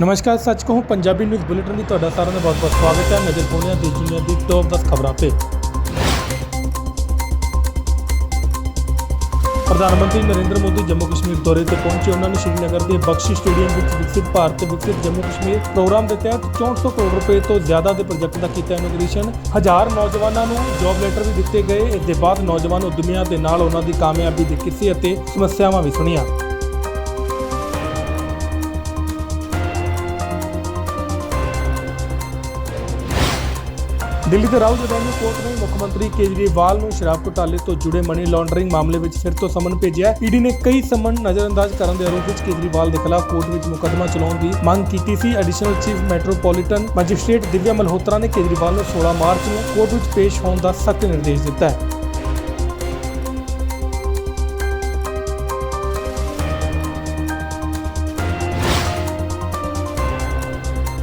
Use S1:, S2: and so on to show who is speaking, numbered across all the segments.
S1: ਨਮਸਕਾਰ, ਸੱਚ ਕਹੂੰ, ਪੰਜਾਬੀ ਨਿਊਜ਼ ਬੁਲੇਟਿਨ ਲਈ ਤੁਹਾਡਾ ਸਾਰਿਆਂ ਦਾ ਬਹੁਤ-ਬਹੁਤ ਸਵਾਗਤ ਹੈ। ਨਜ਼ਰ ਪਾਉਂਦੇ ਹਾਂ ਦੇਸ਼ ਦੁਨੀਆ ਦੀ ਟੌਪ 10 ਖਬਰਾਂ ਤੇ। ਪ੍ਰਧਾਨ ਮੰਤਰੀ ਨਰਿੰਦਰ ਮੋਦੀ ਜੰਮੂ ਕਸ਼ਮੀਰ ਦੌਰੇ ਤੇ ਪਹੁੰਚੇ। ਉਹਨਾਂ ਨੇ ਸ਼੍ਰੀਨਗਰ ਦੇ ਬਖਸ਼ੀ ਸਟੇਡੀਅਮ ਵਿੱਚ ਵਿਕਸਿਤ ਭਾਰਤ ਵਿਕਸਿਤ ਜੰਮੂ ਕਸ਼ਮੀਰ ਪ੍ਰੋਗਰਾਮ ਦੇ ਤਹਿਤ 6400 ਕਰੋੜ ਰੁਪਏ ਤੋਂ ਜ਼ਿਆਦਾ ਦੇ ਪ੍ਰੋਜੈਕਟ ਦਾ ਕੀਤਾ ਇਨੋਗ੍ਰੇਸ਼ਨ। ਹਜ਼ਾਰ ਨੌਜਵਾਨਾਂ ਨੂੰ ਜੌਬ ਲੈਟਰ ਵੀ ਦਿੱਤੇ ਗਏ। ਇਸ ਦੇ ਬਾਅਦ ਨੌਜਵਾਨ ਉਦਮੀਆਂ ਦੇ ਨਾਲ ਉਹਨਾਂ ਦੀ ਕਾਮਯਾਬੀ ਦੀ ਕਿਸੇ ਅਤੇ ਸਮੱਸਿਆਵਾਂ ਵੀ ਸੁਣੀਆਂ। ਦਿੱਲੀ ਦੇ ਰਾਉਲ ਰੈਵਨਿਊ ਕੋਰਟ ਨੇ ਮੁੱਖ ਮੰਤਰੀ ਕੇਜਰੀਵਾਲ ਨੂੰ ਸ਼ਰਾਬ ਘੁਟਾਲੇ ਤੋਂ ਜੁੜੇ ਮਨੀ ਲਾਂਡਰਿੰਗ ਮਾਮਲੇ ਵਿੱਚ ਫਿਰ ਤੋਂ ਸਮਨ ਭੇਜਿਆ। ਈਡੀ ਨੇ ਕਈ ਸਮਨ ਨਜ਼ਰਅੰਦਾਜ਼ ਕਰਨ ਦੇ ਆਰੋਪ ਵਿੱਚ ਕੇਜਰੀਵਾਲ ਦੇ ਖਿਲਾਫ ਕੋਰਟ ਵਿੱਚ ਮੁਕੱਦਮਾ ਚਲਾਉਣ ਦੀ ਮੰਗ ਕੀਤੀ ਸੀ। Additional chief metropolitan magistrate Divya Malhotra ਨੇ ਕੇਜਰੀਵਾਲ ਨੂੰ 16 ਮਾਰਚ ਨੂੰ ਕੋਰਟ ਵਿੱਚ ਪੇਸ਼ ਹੋਣ ਦਾ ਸਖਤ ਨਿਰਦੇਸ਼ ਦਿੱਤਾ ਹੈ।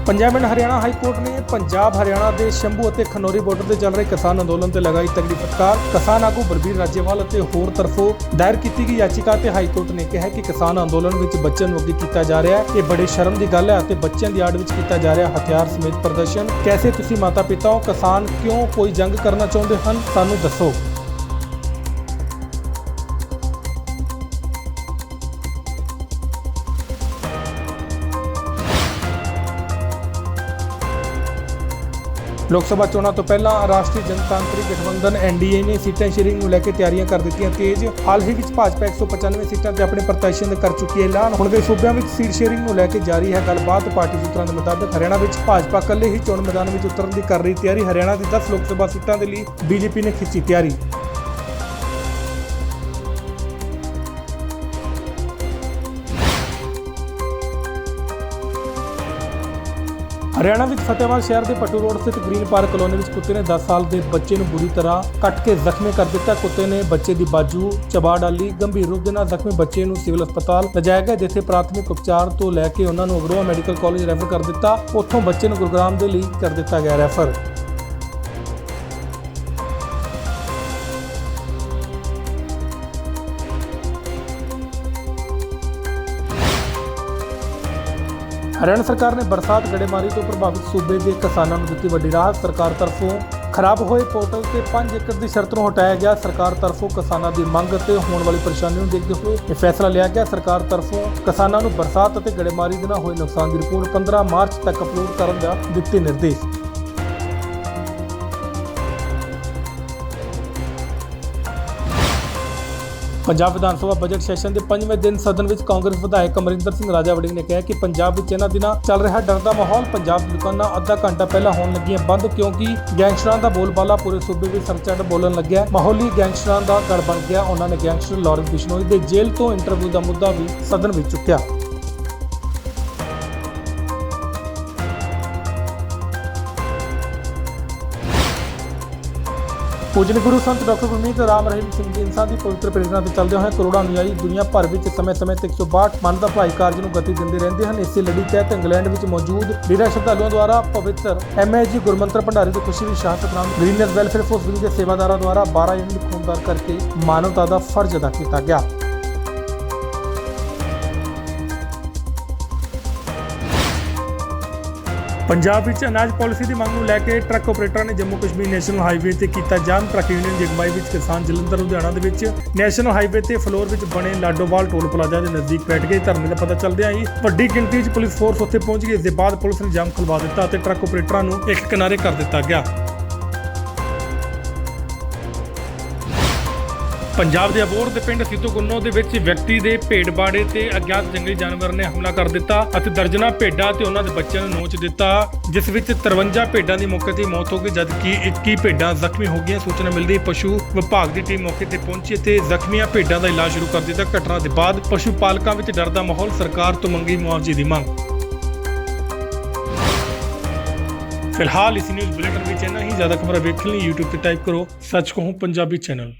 S1: Punjab and Haryana high court ਨੇ ਪੰਜਾਬ, ਹਰਿਆਣਾ ਦੇ ਸ਼ੰਭੂ ਅਤੇ ਖਨੌਰੀ ਬਾਰਡਰ ਤੇ ਚੱਲ ਰਹੇ ਕਿਸਾਨ ਅੰਦੋਲਨ ਤੇ ਲਗਾਈ ਤਗੜੀ ਫਟਕਾਰ। ਕਿਸਾਨ ਆਗੂ ਬਲਬੀਰ ਰਾਜੇਵਾਲ ਅਤੇ ਹੋਰ ਤਰਫੋਂ ਦਾਇਰ ਕੀਤੀ ਗਈ ਯਾਚੀਕਾ ਤੇ ਹਾਈ ਕੋਰਟ ਨੇ ਕਿਹਾ ਕਿ ਕਿਸਾਨ ਅੰਦੋਲਨ ਵਿੱਚ ਬੱਚਿਆਂ ਨੂੰ ਅੱਗੇ ਕੀਤਾ ਜਾ ਰਿਹਾ ਹੈ। ਇਹ ਬੜੇ ਸ਼ਰਮ ਦੀ ਗੱਲ ਹੈ ਅਤੇ ਬੱਚਿਆਂ ਦੀ ਆੜ ਵਿੱਚ ਕੀਤਾ ਜਾ ਰਿਹਾ ਹਥਿਆਰ ਸਮੇਤ ਪ੍ਰਦਰਸ਼ਨ। ਕੈਸੇ ਤੁਸੀਂ ਮਾਤਾ ਪਿਤਾ ਹੋ? ਕਿਸਾਨ ਕਿਉਂ ਕੋਈ ਜੰਗ ਕਰਨਾ ਚਾਹੁੰਦੇ ਹਨ? ਸਾਨੂੰ ਦੱਸੋ। ਲੋਕ ਸਭਾ ਚੋਣਾਂ ਤੋਂ ਪਹਿਲਾਂ ਰਾਸ਼ਟਰੀ ਜਨਤਾਂਤਰਿਕ ਗਠਬੰਧਨ ਐਨਡੀਏ ਨੇ ਸੀਟਾਂ ਸ਼ੇਅਰਿੰਗ ਨੂੰ ਲੈ ਕੇ ਤਿਆਰੀਆਂ ਕਰ ਦਿੱਤੀਆਂ ਤੇਜ਼। ਹਾਲ ਹੀ ਵਿੱਚ ਭਾਜਪਾ 195 ਸੀਟਾਂ ਤੇ ਆਪਣੇ ਪ੍ਰਤੀਸ਼ਤ ਕਰ ਚੁੱਕੀ ਹੈ ਐਲਾਨ। ਹੁਣ ਦੇ ਸੂਬਿਆਂ ਵਿੱਚ ਸੀਟ ਸ਼ੇਅਰਿੰਗ ਨੂੰ ਲੈ ਕੇ ਜਾਰੀ ਹੈ ਗੱਲਬਾਤ। ਪਾਰਟੀ ਸੂਤਰਾਂ ਦੇ ਮੁਤਾਬਕ ਹਰਿਆਣਾ ਵਿੱਚ ਭਾਜਪਾ ਇਕੱਲੇ ਹੀ ਚੋਣ ਮੈਦਾਨ ਵਿੱਚ ਉਤਰਨ ਦੀ ਕਰ ਰਹੀ ਤਿਆਰੀ। ਹਰਿਆਣਾ ਦੀ 10 ਲੋਕ ਸਭਾ ਸੀਟਾਂ ਦੇ ਲਈ ਬੀਜੇਪੀ ਨੇ ਖਿੱਚੀ ਤਿਆਰੀ। ਹਰਿਆਣਾ ਵਿੱਚ ਫਤਿਹਵਾਲ ਸ਼ਹਿਰ ਦੇ ਪਟੂ ਰੋਡ ਸਥਿਤ ਗ੍ਰੀਨ ਪਾਰਕ ਕਲੋਨੀ ਵਿੱਚ ਕੁੱਤੇ ਨੇ 10 ਸਾਲ ਦੇ ਬੱਚੇ ਨੂੰ ਬੁਰੀ ਤਰ੍ਹਾਂ ਕੱਟ ਕੇ ਜ਼ਖਮੀ ਕਰ ਦਿੱਤਾ। ਕੁੱਤੇ ਨੇ ਬੱਚੇ ਦੀ ਬਾਜੂ ਚਬਾ ਡਾਲੀ ਗੰਭੀਰ ਰੂਪ ਦੇ ਨਾਲ ਜ਼ਖਮੀ ਬੱਚੇ ਨੂੰ ਸਿਵਲ ਹਸਪਤਾਲ ਲਿਜਾਇਆ ਗਿਆ, ਜਿੱਥੇ ਪ੍ਰਾਥਮਿਕ ਉਪਚਾਰ ਤੋਂ ਲੈ ਕੇ ਉਹਨਾਂ ਨੂੰ ਅਗਰੋਆ ਮੈਡੀਕਲ ਕਾਲਜ ਰੈਫਰ ਕਰ ਦਿੱਤਾ। ਉੱਥੋਂ ਬੱਚੇ ਨੂੰ ਗੁਰਗ੍ਰਾਮ ਦੇ ਲਈ ਕਰ ਦਿੱਤਾ ਗਿਆ ਰੈਫਰ। ਹਰਿਆਣਾ ਸਰਕਾਰ ਨੇ ਬਰਸਾਤ ਗੜੇਮਾਰੀ ਤੋਂ ਪ੍ਰਭਾਵਿਤ ਸੂਬੇ ਦੇ ਕਿਸਾਨਾਂ ਨੂੰ ਦਿੱਤੀ ਵੱਡੀ ਰਾਹਤ। ਸਰਕਾਰ ਤਰਫੋਂ ਖਰਾਬ ਹੋਏ ਪੋਰਟਲ ਤੇ 5 ਏਕੜ ਦੀ ਸ਼ਰਤ ਨੂੰ ਹਟਾਇਆ ਗਿਆ। ਸਰਕਾਰ ਤਰਫੋਂ ਕਿਸਾਨਾਂ ਦੀ ਮੰਗ ਅਤੇ ਹੋਣ ਵਾਲੀ ਪਰੇਸ਼ਾਨੀ ਨੂੰ ਦੇਖਦੇ ਹੋਏ ਇਹ ਫੈਸਲਾ ਲਿਆ ਗਿਆ। ਸਰਕਾਰ ਤਰਫੋਂ ਕਿਸਾਨਾਂ ਨੂੰ ਬਰਸਾਤ ਅਤੇ ਗੜੇਮਾਰੀ ਦੇ ਨਾਲ ਹੋਏ ਨੁਕਸਾਨ ਦੀ ਰਿਪੋਰਟ 15 ਮਾਰਚ ਤੱਕ ਅਪਲੋਡ ਕਰਨ ਦਾ ਦਿੱਤੇ ਨਿਰਦੇਸ਼। ਪੰਜਾਬ ਵਿਧਾਨ ਸਭਾ ਬਜਟ ਸੈਸ਼ਨ ਦੇ ਪੰਜਵੇਂ ਦਿਨ ਸਦਨ ਵਿੱਚ ਕਾਂਗਰਸ ਵਿਧਾਇਕ ਅਮਰਿੰਦਰ ਸਿੰਘ ਰਾਜਾ ਵੜਿੰਗ ਨੇ ਕਿਹਾ ਕਿ ਪੰਜਾਬ ਵਿੱਚ ਇਹਨਾਂ ਦਿਨਾਂ ਚੱਲ ਰਿਹਾ ਡਰ ਦਾ ਮਾਹੌਲ, ਪੰਜਾਬ ਦੀ ਦੁਕਾਨਾਂ ਅੱਧਾ ਘੰਟਾ ਪਹਿਲਾਂ ਹੋਣ ਲੱਗੀਆਂ ਬੰਦ ਕਿਉਂਕਿ ਗੈਂਗਸਟਰਾਂ ਦਾ ਬੋਲਬਾਲਾ ਪੂਰੇ ਸੂਬੇ ਵਿੱਚ ਸਰਚੱਟ ਬੋਲਣ ਲੱਗਿਆ। ਮਾਹੌਲੀ ਗੈਂਗਸਟਰਾਂ ਦਾ ਗੜ ਬਣ ਗਿਆ, ਉਹਨਾਂ ਨੇ ਗੈਂਗਸਟਰ ਲਾਰੈਂਸ ਬਿਸ਼ਨੋਈ ਦੇ ਜੇਲ੍ਹ ਤੋਂ ਇੰਟਰਵਿਊ ਦਾ ਮੁੱਦਾ ਵੀ ਸਦਨ ਵਿੱਚ ਚੁੱਕਿਆ। ਪੂਜਨ ਗੁਰੂ ਸੰਤ ਡਾਕਟਰ ਗੁਰਮੀਤ ਰਾਮ ਰਹੀਮ ਸਿੰਘ ਜੀ ਇਨਸਾਨ ਦੀ ਪਵਿੱਤਰ ਪ੍ਰੇਰਣਾ ਤੇ ਚੱਲਦੇ ਹੋਏ ਕਰੋੜਾਂ ਅਨੁਯਾਈ ਦੁਨੀਆ ਭਰ ਵਿੱਚ ਸਮੇਂ-ਸਮੇਂ ਤੇ 162 ਮਨ ਦਾ ਭਲਾਈ ਕਾਰਜ ਨੂੰ ਗਤੀ ਦਿੰਦੇ ਰਹਿੰਦੇ ਹਨ। ਇਸੇ ਲੜੀ ਤਹਿਤ ਇੰਗਲੈਂਡ ਵਿੱਚ ਮੌਜੂਦ ਵੀਰਾਂ ਸ਼ਰਧਾਲੂਆਂ ਦੁਆਰਾ ਪਵਿੱਤਰ ਐਮਐਜੀ ਗੁਰਮੰਤਰ ਭੰਡਾਰੀ ਦੀ ਖੁਸ਼ੀ ਦੀ ਸ਼ਹਾਦਤ ਨਾਮ ਗ੍ਰੀਨਰ ਵੈਲਫੇਅਰ ਫੋਰਸ ਦੇ ਸੇਵਾਦਾਰਾਂ ਦੁਆਰਾ 12 ਯੂਨਿਟ ਖੂਨਦਾਨ ਕਰਕੇ ਮਾਨਵਤਾ ਦਾ ਫਰਜ਼ ਅਦਾ ਕੀਤਾ ਗਿਆ। ਪੰਜਾਬ ਵਿੱਚ ਅਨਾਜ ਪਾਲਿਸੀ ਦੀ ਮੰਗ ਨੂੰ ਲੈ ਕੇ ਟਰੱਕ ਆਪਰੇਟਰਾਂ ਨੇ ਜੰਮੂ ਕਸ਼ਮੀਰ ਨੈਸ਼ਨਲ ਹਾਈਵੇ ਤੇ ਕੀਤਾ ਜਾਮ। ਟਰੱਕ ਯੂਨੀਅਨ ਦੀ ਅਗਵਾਈ ਵਿੱਚ ਕਿਸਾਨ ਜਲੰਧਰ, ਲੁਧਿਆਣਾ ਦੇ ਵਿੱਚ ਨੈਸ਼ਨਲ ਹਾਈਵੇ ਤੇ ਫਲੋਰ ਵਿੱਚ ਬਣੇ ਲਾਡੋਵਾਲ ਟੋਲ ਪਲਾਜ਼ਾ ਦੇ ਨਜ਼ਦੀਕ ਬੈਠ ਗਏ। ਧਰਨੇ ਦਾ ਪਤਾ ਚੱਲਦਿਆਂ ਹੀ ਵੱਡੀ ਗਿਣਤੀ 'ਚ ਪੁਲਿਸ ਫੋਰਸ ਉੱਥੇ ਪਹੁੰਚ ਗਈ। ਇਸ ਦੇ ਬਾਅਦ ਪੁਲਿਸ ਨੇ ਜਾਮ ਖੁਲਵਾ ਦਿੱਤਾ ਅਤੇ ਟਰੱਕ ਆਪਰੇਟਰਾਂ ਨੂੰ ਇੱਕ ਕਿਨਾਰੇ ਕਰ ਦਿੱਤਾ ਗਿਆ। ਪੰਜਾਬ ਦੇ ਅਬੋਰ ਦੇ ਪਿੰਡ ਸੀਤੋ ਗੁੰਨੋ ਦੇ ਵਿੱਚ ਵਿਅਕਤੀ ਦੇ ਭੇਡ ਬਾੜੇ ਤੇ ਅਗਿਆਤ ਜੰਗਲੀ ਜਾਨਵਰ ਨੇ ਹਮਲਾ ਕਰ ਦਿੱਤਾ ਅਤੇ ਦਰਜਨਾ ਭੇਡਾਂ ਤੇ ਉਹਨਾਂ ਦੇ ਬੱਚਿਆਂ ਨੂੰ ਨੋਚ ਦਿੱਤਾ, ਜਿਸ ਵਿੱਚ 53 ਭੇਡਾਂ ਦੀ ਮੌਕੇ ਤੇ ਮੌਤ ਹੋ ਗਈ, ਜਦਕਿ 21 ਭੇਡਾਂ ਜ਼ਖਮੀ ਹੋ ਗਈਆਂ। ਸੂਚਨਾ ਮਿਲਦੀ ਪਸ਼ੂ ਵਿਭਾਗ ਦੀ ਟੀਮ ਮੌਕੇ ਤੇ ਪਹੁੰਚੀ ਤੇ ਜ਼ਖਮੀਆਂ ਭੇਡਾਂ ਦਾ ਇਲਾਜ ਸ਼ੁਰੂ ਕਰ ਦਿੱਤਾ। ਘਟਨਾ ਦੇ ਬਾਅਦ ਪਸ਼ੂ ਪਾਲਕਾਂ ਵਿੱਚ ਡਰ ਦਾ ਮਾਹੌਲ ਸਰਕਾਰ ਤੋਂ ਮੰਗੀ ਮੁਆਵਜ਼ੇ ਦੀ ਮੰਗ। ਫਿਲਹਾਲ ਇਸ ਨਿਊਜ਼ ਬੁਲੇਟਿਨ ਵਿੱਚ ਇੰਨਾ ਹੀ। ਜ਼ਿਆਦਾ ਖਬਰਾਂ ਵੇਖਣ ਲਈ YouTube ਤੇ ਟਾਈਪ ਕਰੋ ਸੱਚ ਕਹੂੰ ਪੰਜਾਬੀ ਚੈਨਲ